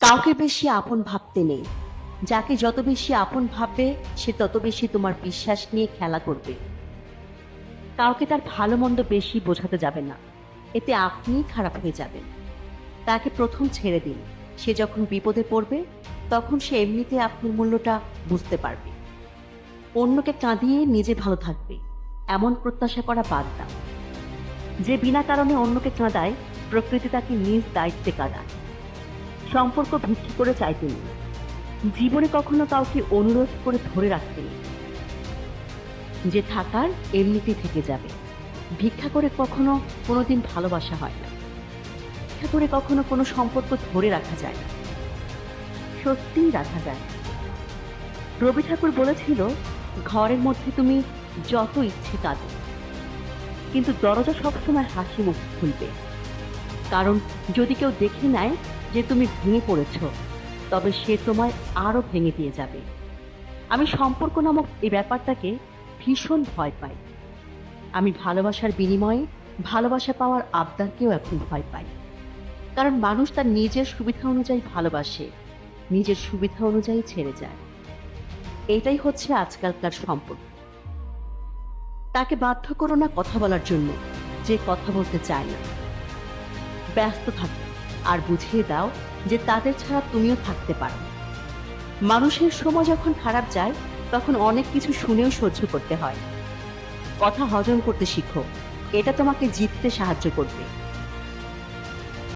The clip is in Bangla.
কাউকে বেশি আপন ভাবতে নেই। যাকে যত বেশি আপন ভাববে, সে তত বেশি তোমার বিশ্বাস নিয়ে খেলা করবে। কাউকে তার ভালো মন্দ বেশি বোঝাতে যাবে না। এতে আপনিই খারাপ হয়ে যাবেন। তাকে প্রথম ছেড়ে দিন। সে যখন বিপদে পড়বে, তখন সে এমনিতে আপনার মূল্যটা বুঝতে পারবে। অন্যকে কাঁদিয়ে নিজে ভালো থাকবে। এমন প্রত্যাশা করা বাদ দাও। যে বিনা কারণে অন্যকে কাঁদায়, প্রকৃতি তাকে নিজ দায়িত্বে কাঁদায়। সম্পর্ক ভিত্তি করে চাইতেন জীবনে কখনো কাউকে অনুরোধ করে ধরে রাখতেন যে থাকার এমনিতেই থেকে যাবে। ভিক্ষা করে কখনো কোনোদিন ভালোবাসা হয় না। ভিক্ষা করে কখনো কোনো সম্পর্ক ধরে রাখা যায় না। সত্যিই রাখা যায়। রবি ঠাকুর বলেছিল, ঘরের মধ্যে তুমি যত ইচ্ছে কাঁদো কিন্তু দরজা সবসময় হাসি মুখ খুলবে। কারণ যদি কেউ দেখে নেয় যে তুমি ভেঙে পড়েছ, তবে সে তোমায় আরও ভেঙে দিয়ে যাবে। আমি সম্পর্ক নামক এই ব্যাপারটাকে ভীষণ ভয় পাই। আমি ভালোবাসার বিনিময়ে ভালোবাসা পাওয়ার আবদারকেও এখন ভয় পাই। কারণ মানুষ তার নিজের সুবিধা অনুযায়ী ভালোবাসে, নিজের সুবিধা অনুযায়ী ছেড়ে যায়। এটাই হচ্ছে আজকালকার সম্পর্ক। তাকে বাধ্য করো না কথা বলার জন্য, যে কথা বলতে চায় না। ব্যস্ত থাকে। আর বুঝিয়ে দাও যে তাদের ছাড়া তুমিও থাকতে পারো। মানুষের সময় যখন খারাপ যায়, তখন অনেক কিছু শুনেও সহ্য করতে হয়। কথা হজম করতে শিখো। এটা তোমাকে জিততে সাহায্য করবে।